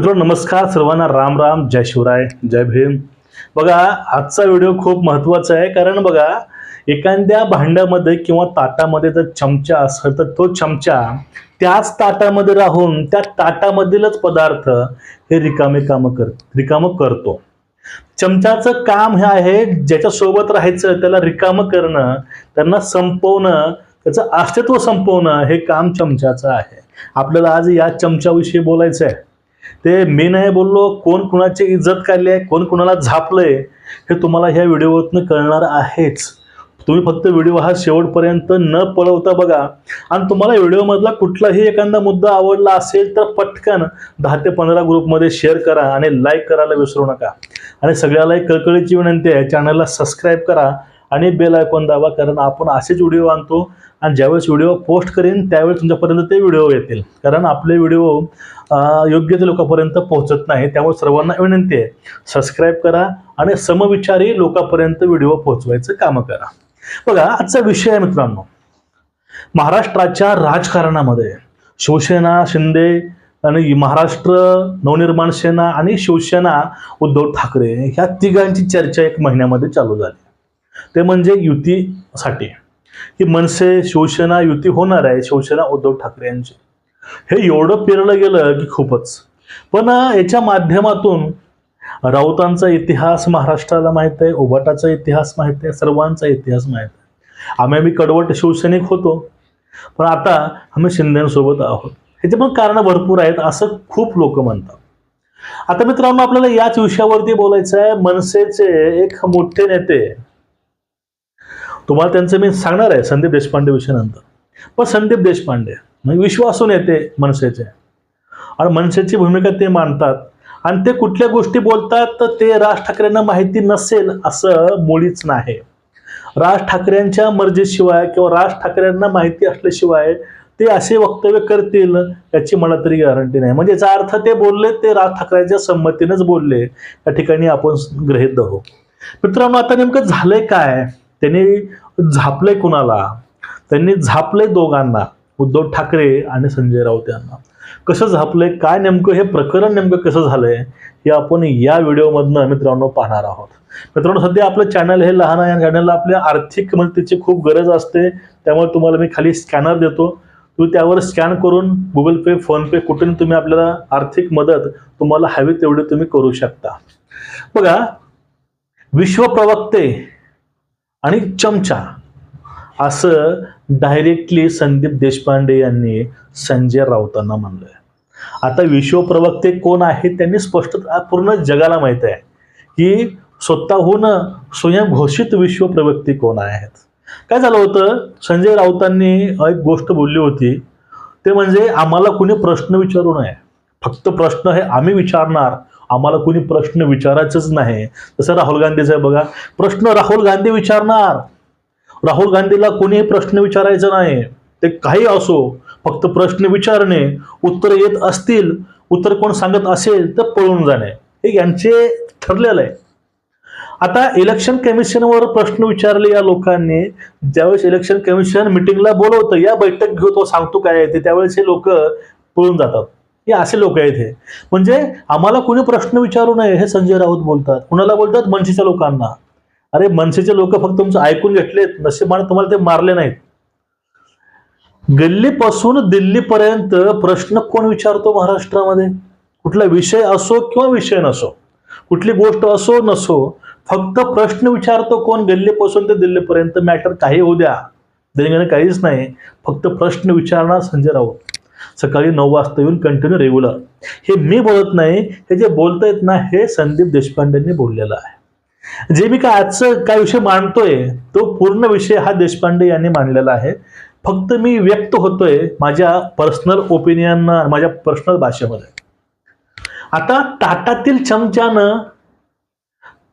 मित्रांनो नमस्कार. सर्वांना राम राम. जय शिवराय. जय भीम. बघा आजचा व्हिडिओ खूप महत्त्वाचा आहे. कारण बघा एखाद्या भांड्यामध्ये किंवा ताटामध्ये जर चमचा असेल तर तो चमचा त्याच ताटामध्ये राहून त्या ताटामधीलच पदार्थ हे रिकामे कामं कर रिकामं करतो. चमचाचं काम हे आहे ज्याच्या सोबत राहायचं त्याला रिकामं करणं त्यांना संपवणं त्याचं अस्तित्व संपवणं हे काम चमच्याचं आहे. आपल्याला आज या चमच्याविषयी बोलायचं आहे ते मी नाही बोललो कोण कुणाची इज्जत काढली आहे कोण कुणाला झापलंय हे तुम्हाला ह्या व्हिडिओतनं कळणार आहेच. तुम्ही फक्त व्हिडिओ हा शेवटपर्यंत न पळवता बघा. आणि तुम्हाला व्हिडिओमधला कुठलाही एखादा मुद्दा आवडला असेल तर पटकन दहा ते पंधरा ग्रुपमध्ये शेअर करा आणि लाईक करायला विसरू नका. आणि सगळ्याला एक कळकळीची विनंती आहे चॅनलला सबस्क्राईब करा आणि बेल आयकॉन दाबा कारण आपण असेच व्हिडिओ आणतो आणि ज्यावेळेस व्हिडिओ पोस्ट करेन त्यावेळेस तुमच्यापर्यंत ते व्हिडिओ येतील. कारण आपले व्हिडिओ योग्य ते लोकांपर्यंत पोहोचत नाही. त्यामुळे सर्वांना विनंती आहे सबस्क्राईब करा आणि समविचारी लोकांपर्यंत व्हिडिओ पोहोचवायचं कामं करा. बघा आजचा विषय आहे मित्रांनो. महाराष्ट्राच्या राजकारणामध्ये शिवसेना शिंदे आणि महाराष्ट्र नवनिर्माण सेना आणि शिवसेना उद्धव ठाकरे ह्या तिघांची चर्चा एक महिन्यामध्ये चालू झाली. ते म्हणजे युतीसाठी. की मनसे शिवसेना युती होणार आहे शिवसेना उद्धव ठाकरे यांची. हे एवढं पेरलं गेलं की खूपच. पण याच्या माध्यमातून राऊतांचा इतिहास महाराष्ट्राला माहीत आहे उभाटाचा इतिहास माहीत आहे सर्वांचा इतिहास माहीत आहे. आम्ही आम्ही कडवट शिवसैनिक होतो पण आता आम्ही शिंदेसोबत आहोत. ह्याचे पण कारणं भरपूर आहेत असं खूप लोक म्हणतात. आता मित्रांनो आपल्याला याच विषयावरती बोलायचं आहे. मनसेचे एक मोठे नेते तुम्हाला त्यांचं मी सांगणार आहे संदीप देशपांडे विषयानंतर. पण संदीप देशपांडे म्हणजे विश्वासून येते मनसेचे. आणि मनसेची भूमिका ते मांडतात आणि ते कुठल्या गोष्टी बोलतात तर ते राज ठाकरेंना माहिती नसेल असं मुळीच नाही. राज ठाकरेंच्या मर्जीशिवाय किंवा राज ठाकरेंना माहिती असल्याशिवाय ते असे वक्तव्य करतील याची मला तरी गॅरंटी नाही. म्हणजे याचा अर्थ ते बोलले ते राज ठाकरेंच्या संमतीनेच बोलले. या ठिकाणी आपण गृहीत धरू. मित्रांनो आता नेमकं झालंय काय? त्यांनी झापलंय कुणाला? त्यांनी झापलंय दोघांना उद्धव ठाकरे आणि संजय राऊत यांना. कसं झापलंय काय नेमकं हे प्रकरण नेमकं कसं झालंय हे आपण या व्हिडिओमधनं मित्रांनो पाहणार आहोत. मित्रांनो सध्या आपलं चॅनल हे लहान आहे या चॅनलला आपल्या आर्थिक मदतीची खूप गरज असते त्यामुळे तुम्हाला मी खाली स्कॅनर देतो. तुम्ही त्यावर स्कॅन करून गुगल पे फोनपे कुठून तुम्ही आपल्याला आर्थिक मदत तुम्हाला हवी तेवढी तुम्ही करू शकता. बघा विश्व प्रवक्ते आणि चमचा. असं डायरेक्टली संदीप देशपांडे यांनी संजय राऊतांना म्हणलंय. आता विश्वप्रवक्ते कोण आहेत त्यांनी स्पष्ट पूर्ण जगाला माहीत आहे की स्वतःहून स्वयंघोषित विश्वप्रवक्ते कोण आहेत. काय झालं होतं? संजय राऊतांनी एक गोष्ट बोलली होती. ते म्हणजे आम्हाला कुणी प्रश्न विचारू नये. फक्त प्रश्न हे आम्ही विचारणार आम्हाला कुणी प्रश्न विचारायचंच नाही. तसं राहुल गांधीचं आहे बघा प्रश्न राहुल गांधी विचारणार. राहुल गांधीला कोणीही प्रश्न विचारायचा नाही. ते काही असो फक्त प्रश्न विचारणे उत्तर येत असतील उत्तर कोण सांगत असेल तर पळून जाणे. हे यांचे ठरलेलं आहे. आता इलेक्शन कमिशनवर प्रश्न विचारले या लोकांनी. ज्यावेळेस इलेक्शन कमिशन मिटिंगला बोलवतं या बैठक घेऊ तो सांगतो काय ते त्यावेळेस हे लोक पळून जातात. हे असे लोक आहेत हे. म्हणजे आम्हाला कोणी प्रश्न विचारू नये हे संजय राऊत बोलतात. कुणाला बोलतात? मनसेच्या लोकांना. अरे मनसेचे लोक फक्त तुमचं ऐकून घेतलेत. नशिबाने तुम्हाला ते मारले नाहीत. गल्लीपासून दिल्लीपर्यंत प्रश्न कोण विचारतो महाराष्ट्रामध्ये? कुठला विषय असो किंवा विषय नसो. कुठली गोष्ट असो नसो. फक्त प्रश्न विचारतो कोण? गल्लीपासून ते दिल्लीपर्यंत. मॅटर काही होऊ द्या. दिल्लीकडे काहीच नाही. फक्त प्रश्न विचारणार संजय राऊत. सकाळी नऊ वाजता येऊन कंटिन्यू रेग्युलर हे मी बोलत नाही हे जे बोलतायत ना हे संदीप देशपांडेंनी बोललेलं आहे. जे मी काय आजचं काय विषय मांडतोय तो पूर्ण विषय हा देशपांडे यांनी मांडलेला आहे. फक्त मी व्यक्त होतोय माझ्या पर्सनल ओपिनियन माझ्या पर्सनल भाषेमध्ये. आता ताटातील चमच्यानं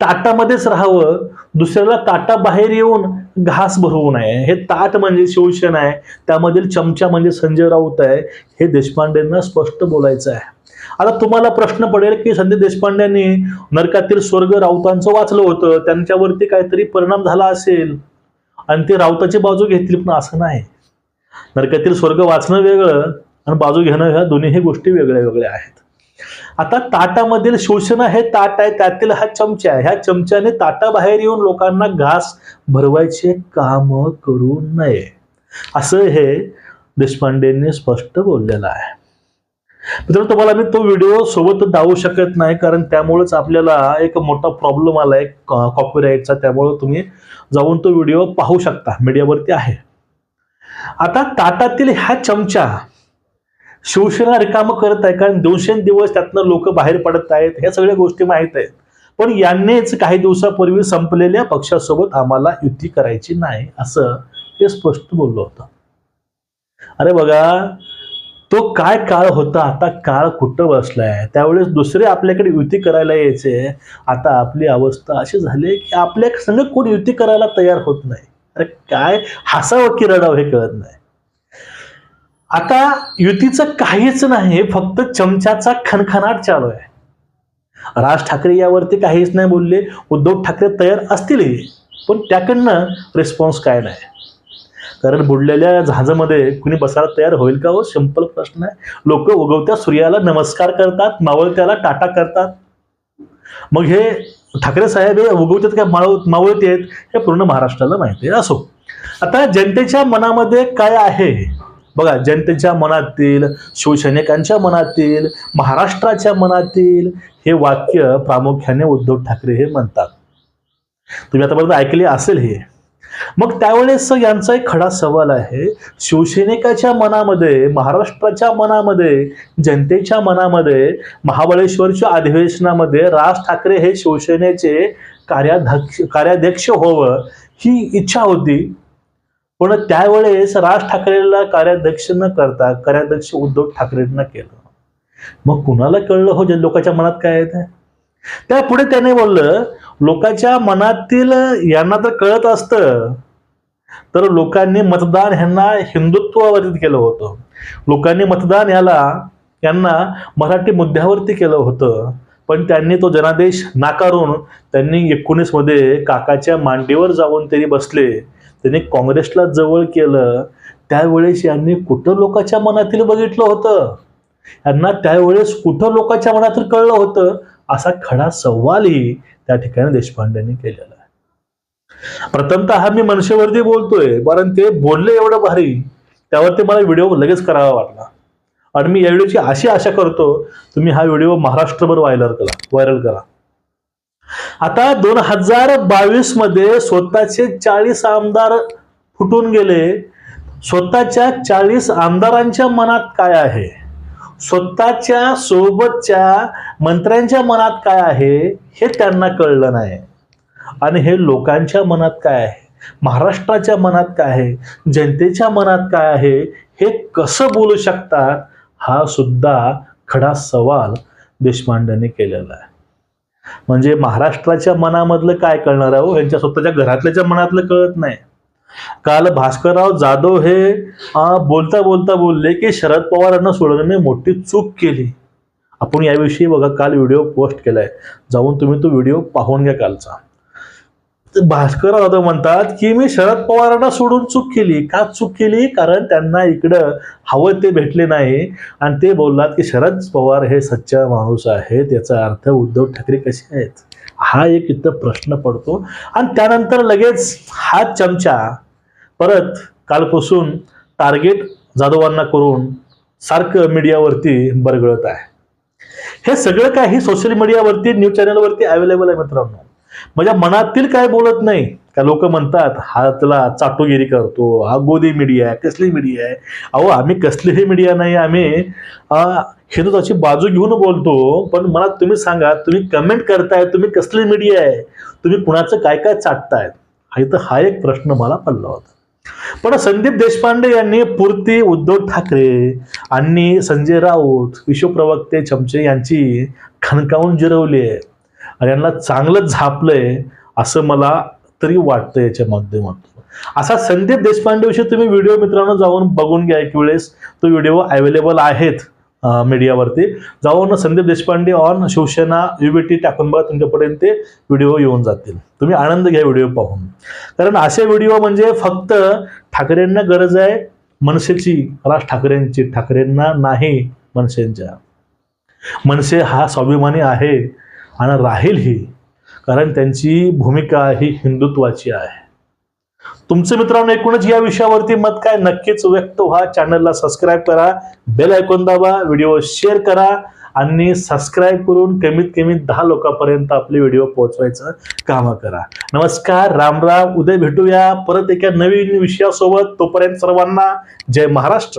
ताटामध्येच राहावं दुसऱ्याला ताटाबाहेर येऊन घास भरवू नये. हे ताट म्हणजे शिवसेना आहे. त्यामधील चमचा म्हणजे संजय राऊत आहे. हे देशपांडेंना स्पष्ट बोलायचं आहे. आता तुम्हाला प्रश्न पडेल की संजय देशपांडेंनी नरकातील स्वर्ग राऊतांचं वाचलं होतं. त्यांच्यावरती काहीतरी परिणाम झाला असेल. आणि ते राऊताची बाजू घेतली पण असं नाही. नरकातील स्वर्ग वाचणं वेगळं आणि बाजू घेणं ह्या दोन्हीही गोष्टी वेगळ्या वेगळ्या आहेत. आता ताटामधील शोषण हे ताट आहे त्यातील हा चमचा आहे. ह्या चमच्याने ताटाबाहेर येऊन लोकांना घास भरवायचे काम करू नये. असं हे देशपांडेंनी स्पष्ट बोललेलं आहे. मित्रांनो तुम्हाला मी तो व्हिडिओ सोबत दावू शकत नाही कारण त्यामुळेच आपल्याला एक मोठा प्रॉब्लेम आलाय कॉपीराईटचा त्यामुळे तुम्ही जाऊन तो व्हिडिओ पाहू शकता. मीडियावरती आहे. आता ताटातील ह्या चमचा शिवसेना रिकामं करत आहे कारण दिवसेंदिवस त्यातनं लोक बाहेर पडत आहेत ह्या सगळ्या गोष्टी माहीत आहेत. पण यांनीच काही दिवसापूर्वी संपलेल्या पक्षासोबत आम्हाला युती करायची नाही असं ते स्पष्ट बोललो होतं. अरे बघा तो काय काळ होता आता काळ कुठं बसलाय? त्यावेळेस दुसरे आपल्याकडे युती करायला यायचे आता आपली अवस्था अशी झाली की आपल्या संग कोण युती करायला तयार होत नाही. अरे काय हसावं की रडावं हे कळत नाही. आता युतीचं काहीच नाही फक्त चमच्याचा खणखणाट चालू आहे. राज ठाकरे यावरती काहीच नाही बोलले उद्धव ठाकरे तयार असतीलही पण त्याकडनं रिस्पॉन्स काय नाही. कारण बुडलेल्या जहाजामध्ये कुणी बसायला तयार होईल का हो? सिंपल प्रश्न आहे. लोक उगवत्या सूर्याला नमस्कार करतात मावळत्याला टाटा करतात. मग हे ठाकरे साहेब हे उगवतात काय मावळ मावळते आहेत हे पूर्ण महाराष्ट्राला माहिती आहे. असो. आता जनतेच्या मनामध्ये काय आहे? बघा जनतेच्या मनातील शिवसैनिकांच्या मनातील महाराष्ट्राच्या मनातील हे वाक्य प्रामुख्याने उद्धव ठाकरे हे म्हणतात. तुम्ही आतापर्यंत ऐकले असेल हे. मग त्यावेळेस यांचा एक खडा सवाल आहे शिवसैनिकाच्या मनामध्ये महाराष्ट्राच्या मनामध्ये जनतेच्या मनामध्ये महाबळेश्वरच्या अधिवेशनामध्ये राज ठाकरे हे शिवसेनेचे कार्याध्यक्ष कार्याध्यक्ष व्हावं ही इच्छा होती. पण त्यावेळेस राज ठाकरेला कार्याध्यक्ष न करता कार्याध्यक्ष उद्धव ठाकरेंना केलं. मग कुणाला कळलं हो जे लोकांच्या मनात काय आहे ते? त्यापुढे त्याने बोललं लोकांच्या मनातील यांना तर कळत असतं तर लोकांनी मतदान ह्यांना हिंदुत्वावरती केलं होतं. लोकांनी मतदान याला यांना मराठी मुद्द्यावरती केलं होतं. पण त्यांनी तो जनादेश नाकारून त्यांनी एकोणीसमध्ये काकाच्या मांडीवर जाऊन तरी बसले. त्यांनी काँग्रेसला जवळ केलं त्यावेळेस यांनी कुठं लोकांच्या मनातील बघितलं होतं? यांना त्यावेळेस कुठं लोकांच्या मनातील कळलं होतं? असा खडा सवालही त्या ठिकाणी देशपांडेंनी केलेला आहे. प्रथमतः मी मनसेवरती बोलतोय कारण ते बोलले एवढं भारी त्यावरती मला व्हिडिओ लगेच करावा वाटला. आणि मी या व्हिडिओची अशी आशा करतो तुम्ही हा व्हिडिओ महाराष्ट्रभर व्हायरल करा व्हायरल करा. आता दोन हजार बावीसमध्ये स्वतःचे चाळीस आमदार फुटून गेले. स्वतःच्या चाळीस आमदारांच्या मनात काय आहे? स्वतःच्या सोबतच्या मंत्र्यांच्या मनात काय आहे हे त्यांना कळलं नाही. आणि हे लोकांच्या मनात काय आहे? महाराष्ट्राच्या मनात काय आहे? जनतेच्या मनात काय आहे? हे कसं बोलू शकतात? हा सुद्धा खडा सवाल देशपांडेंनी केलेला आहे. म्हणजे महाराष्ट्राच्या मनामधलं काय कळणार आहे हो? यांच्या स्वतःच्या घरातल्याच्या मनातलं कळत नाही. काल भास्करराव जाधव हे बोलता बोलता बोलले की शरद पवारांना सोडवण्याने मोठी चूक केली. आपण याविषयी बघा काल व्हिडिओ पोस्ट केलाय. जाऊन तुम्ही तो व्हिडिओ पाहून घ्या कालचा. भास्कर भास्करराव जाधव म्हणतात की मी शरद पवारांना सोडून चूक केली. का चूक केली? कारण त्यांना इकडं हवं ते भेटले नाही. आणि ते बोललात की शरद पवार हे सच्चा माणूस आहेत. याचा अर्थ उद्धव ठाकरे कसे आहेत? हा एक इथं प्रश्न पडतो. आणि त्यानंतर लगेच हा चमचा परत कालपासून टार्गेट जाधवांना करून सारखं मीडियावरती बरगळत आहे. हे सगळं काही सोशल मीडियावरती न्यूज चॅनलवरती अवेलेबल आहे मित्रांनो. माझ्या मनातील काय बोलत नाही. का लोक म्हणतात हा त्याला चाटोगिरी करतो हा गोदी मीडिया आहे कसली मीडिया आहे? अहो आम्ही कसलीही मीडिया नाही आम्ही हिंदुत्वाची बाजू घेऊन बोलतो. पण मला तुम्ही सांगा तुम्ही कमेंट करताय तुम्ही कसली मीडिया आहे? तुम्ही कुणाचं काय काय चाटतायत हा इथं हा एक प्रश्न मला पडला होता. पण संदीप देशपांडे यांनी पूर्ती उद्धव ठाकरे आणि संजय राऊत विश्वप्रवक्ते चमचे यांची खणकावून जिरवली आहे. आणि यांना चांगलं झापलंय असं मला तरी वाटतं याच्या माध्यमातून. असा संदीप देशपांडे विषयी तुम्ही व्हिडिओ मित्रांनो जाऊन बघून घ्या एक वेळेस. तो व्हिडिओ अवेलेबल आहेत मीडियावरती जाऊन संदीप देशपांडे ऑन शिवसेना युबीटी टाकून बघा तुमच्यापर्यंत ते व्हिडिओ येऊन जातील. तुम्ही आनंद घ्या व्हिडिओ पाहून. कारण असे व्हिडिओ म्हणजे फक्त ठाकरेंना गरज आहे मनसेची. राज ठाकरेंची. ठाकरेंना नाही मनसेंच्या. मनसे हा स्वाभिमानी आहे. आणि राहीलही कारण त्यांची भूमिका ही हिंदुत्वाची आहे. तुमचे मित्रांनो एकूणच या विषयावरती मत काय नक्कीच व्यक्त व्हा. चॅनलला सबस्क्राईब करा बेल ऐकून दाबा व्हिडिओ शेअर करा आणि सबस्क्राईब करून कमीत कमी दहा लोकांपर्यंत आपले व्हिडिओ पोहोचवायचं काम करा. नमस्कार रामराम उद्या भेटूया परत एका नवीन विषयासोबत. तोपर्यंत सर्वांना जय महाराष्ट्र.